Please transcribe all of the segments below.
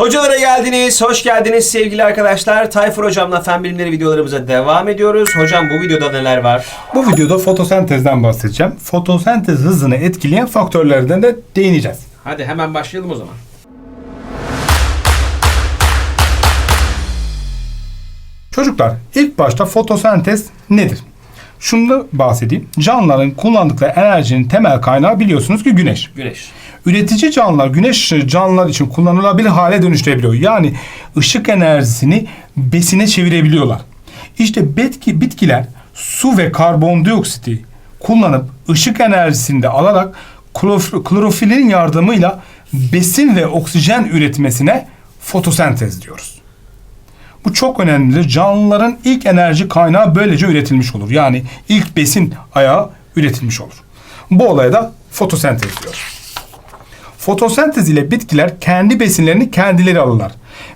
Hocalara geldiniz, hoş geldiniz sevgili arkadaşlar. Tayfur Hocam'la fen bilimleri videolarımıza devam ediyoruz. Hocam bu videoda neler var? Bu videoda fotosentezden bahsedeceğim. Fotosentez hızını etkileyen faktörlerden de değineceğiz. Hadi hemen başlayalım o zaman. Çocuklar ilk başta fotosentez nedir? Şunu da bahsedeyim. Canlıların kullandıkları enerjinin temel kaynağı biliyorsunuz ki güneş. Güneş. Üretici canlılar güneş canlılar için kullanılabilir hale dönüştürebiliyor. Yani ışık enerjisini besine çevirebiliyorlar. İşte bitki, bitkiler su ve karbondioksiti kullanıp ışık enerjisini de alarak klorof- klorofilin yardımıyla besin ve oksijen üretmesine fotosentez diyoruz. Bu çok önemlidir. Canlıların ilk enerji kaynağı böylece üretilmiş olur. Yani ilk besin ayağı üretilmiş olur. Bu olaya da fotosentez diyoruz. Fotosentez ile bitkiler kendi besinlerini kendileri alırlar.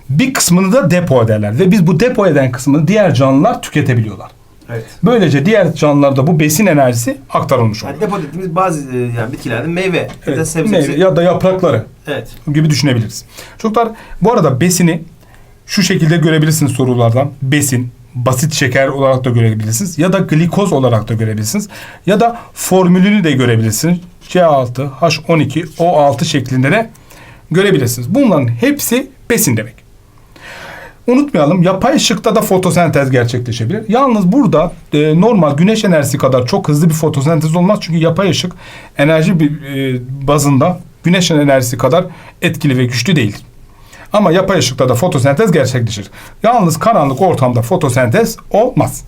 Bir kısmını da depo ederler ve biz bu depo eden kısmını diğer canlılar tüketebiliyorlar. Evet. Böylece diğer canlılarda bu besin enerjisi aktarılmış oluyor. Yani depo dediğimiz bazı e, yani bitkilerde meyve ya da sebze. meyve ya da yaprakları Evet. gibi düşünebiliriz. Çocuklar bu arada besini şu şekilde görebilirsiniz sorulardan. Besin, basit şeker olarak da görebilirsiniz. Ya da glikoz olarak da görebilirsiniz. Ya da formülünü de görebilirsiniz. C6, H12, O6 şeklinde de görebilirsiniz. Bunların hepsi besin demek. Unutmayalım yapay ışıkta da fotosentez gerçekleşebilir. Yalnız burada e, normal güneş enerjisi kadar çok hızlı bir fotosentez olmaz. Çünkü yapay ışık enerji bir, e, bazında güneş enerjisi kadar etkili ve güçlü değildir. Ama yapay ışıkta da fotosentez gerçekleşir. Yalnız karanlık ortamda fotosentez olmaz.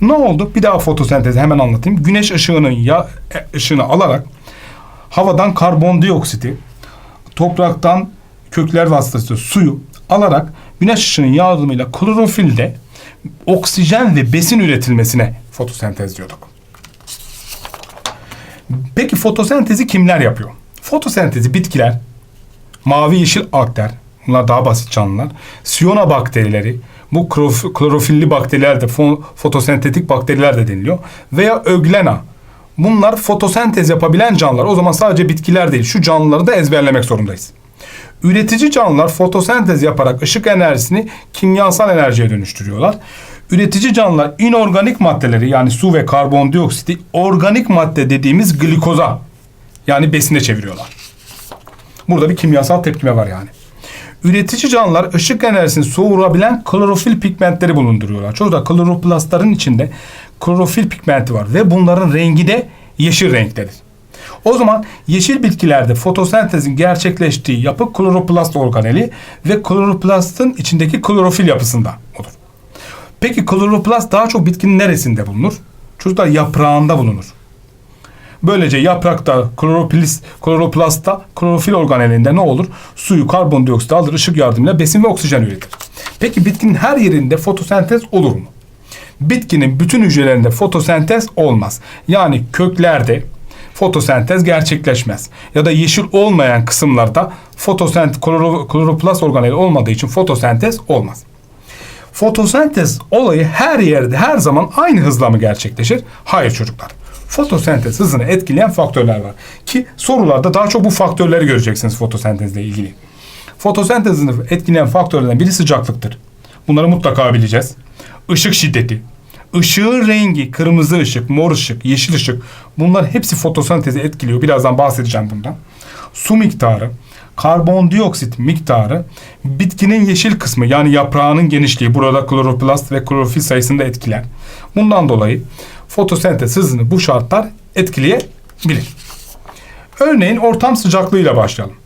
Ne oldu? Bir daha fotosentezi hemen anlatayım. Güneş ışığının ya e, ışığını alarak havadan karbondioksiti, topraktan kökler vasıtasıyla suyu alarak güneş ışığının yardımıyla klorofilde oksijen ve besin üretilmesine fotosentez diyorduk. Peki fotosentezi kimler yapıyor? Fotosentezi bitkiler, mavi yeşil algler, bunlar daha basit canlılar, siyona bakterileri, bu klorofilli bakteriler de fo- fotosentetik bakteriler de deniliyor veya öglena. Bunlar fotosentez yapabilen canlılar. O zaman sadece bitkiler değil, şu canlıları da ezberlemek zorundayız. Üretici canlılar fotosentez yaparak ışık enerjisini kimyasal enerjiye dönüştürüyorlar. Üretici canlılar inorganik maddeleri yani su ve karbondioksiti organik madde dediğimiz glikoza yani besine çeviriyorlar. Burada bir kimyasal tepkime var yani. Üretici canlılar ışık enerjisini soğurabilen klorofil pigmentleri bulunduruyorlar. Çoğu da kloroplastların içinde klorofil pigmenti var ve bunların rengi de yeşil renktedir. O zaman yeşil bitkilerde fotosentezin gerçekleştiği yapı kloroplast organeli ve kloroplastın içindeki klorofil yapısında olur. Peki kloroplast daha çok bitkinin neresinde bulunur? Çocuklar yaprağında bulunur. Böylece yaprakta kloroplis, kloroplastta klorofil organelinde ne olur? Suyu karbondioksit alır ışık yardımıyla besin ve oksijen üretir. Peki bitkinin her yerinde fotosentez olur mu? Bitkinin bütün hücrelerinde fotosentez olmaz. Yani köklerde fotosentez gerçekleşmez. Ya da yeşil olmayan kısımlarda fotosent kloro, kloroplast organeli olmadığı için fotosentez olmaz. Fotosentez olayı her yerde her zaman aynı hızla mı gerçekleşir? Hayır çocuklar. Fotosentez hızını etkileyen faktörler var. Ki sorularda daha çok bu faktörleri göreceksiniz fotosentezle ilgili. Fotosentez hızını etkileyen faktörlerden biri sıcaklıktır. Bunları mutlaka bileceğiz. Işık şiddeti, ışığın rengi, kırmızı ışık, mor ışık, yeşil ışık bunlar hepsi fotosentezi etkiliyor. Birazdan bahsedeceğim bundan. Su miktarı, karbondioksit miktarı, bitkinin yeşil kısmı yani yaprağının genişliği burada kloroplast ve klorofil sayısını da etkiler. Bundan dolayı fotosentez hızını bu şartlar etkileyebilir. Örneğin ortam sıcaklığıyla başlayalım.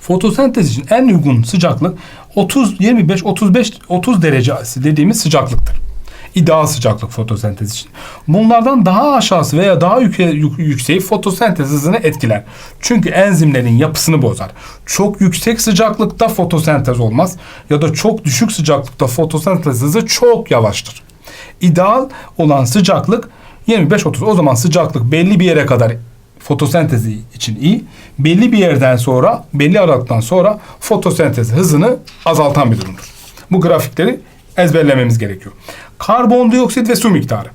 Fotosentez için en uygun sıcaklık 30 25 35 30 derecesi dediğimiz sıcaklıktır. İdeal sıcaklık fotosentez için. Bunlardan daha aşağısı veya daha yüke, yük- yükseği fotosentez hızını etkiler. Çünkü enzimlerin yapısını bozar. Çok yüksek sıcaklıkta fotosentez olmaz ya da çok düşük sıcaklıkta fotosentez hızı çok yavaştır. İdeal olan sıcaklık 25-30. O zaman sıcaklık belli bir yere kadar fotosentezi için iyi. Belli bir yerden sonra, belli aralıktan sonra fotosentez hızını azaltan bir durumdur. Bu grafikleri ezberlememiz gerekiyor. Karbondioksit ve su miktarı.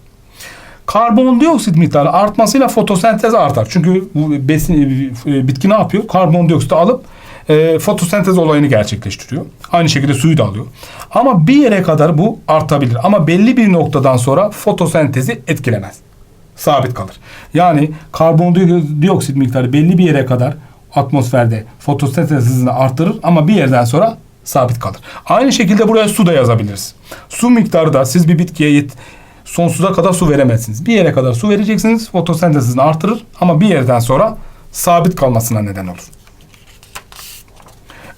Karbondioksit miktarı artmasıyla fotosentez artar. Çünkü bu besin, e, bitki ne yapıyor? Karbondioksiti alıp e, fotosentez olayını gerçekleştiriyor. Aynı şekilde suyu da alıyor. Ama bir yere kadar bu artabilir. Ama belli bir noktadan sonra fotosentezi etkilemez. Sabit kalır. Yani karbondioksit miktarı belli bir yere kadar atmosferde fotosentez hızını artırır ama bir yerden sonra sabit kalır. Aynı şekilde buraya su da yazabiliriz. Su miktarı da siz bir bitkiye yet- sonsuza kadar su veremezsiniz. Bir yere kadar su vereceksiniz fotosentez hızını artırır ama bir yerden sonra sabit kalmasına neden olur.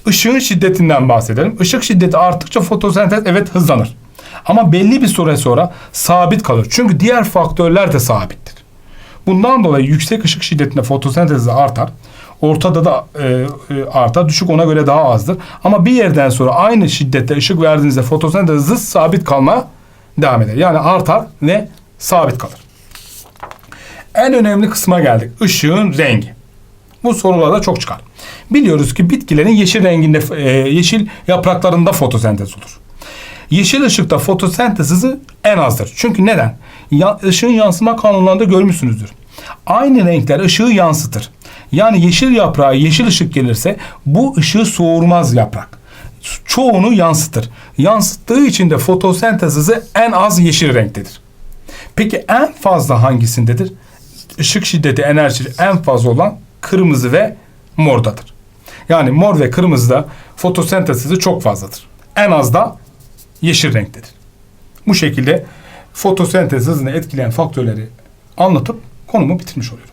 Işığın şiddetinden bahsedelim. Işık şiddeti arttıkça fotosentez evet hızlanır. Ama belli bir süre sonra sabit kalır. Çünkü diğer faktörler de sabittir. Bundan dolayı yüksek ışık şiddetinde fotosentez artar. Ortada da e, e, artar. Düşük ona göre daha azdır. Ama bir yerden sonra aynı şiddette ışık verdiğinizde fotosentez hızı sabit kalmaya devam eder. Yani artar ve sabit kalır. En önemli kısma geldik. Işığın rengi. Bu sorularda çok çıkar. Biliyoruz ki bitkilerin yeşil renginde, e, yeşil yapraklarında fotosentez olur. Yeşil ışıkta fotosentez hızı en azdır. Çünkü neden? Ya, ışığın yansıma kanunlarında görmüşsünüzdür. Aynı renkler ışığı yansıtır. Yani yeşil yaprağa yeşil ışık gelirse bu ışığı soğurmaz yaprak. Çoğunu yansıtır. Yansıttığı için de fotosentez hızı en az yeşil renktedir. Peki en fazla hangisindedir? Işık şiddeti enerji en fazla olan kırmızı ve mordadır. Yani mor ve kırmızıda fotosentez hızı çok fazladır. En az da yeşil renktedir. Bu şekilde fotosentez hızını etkileyen faktörleri anlatıp konumu bitirmiş oluyoruz.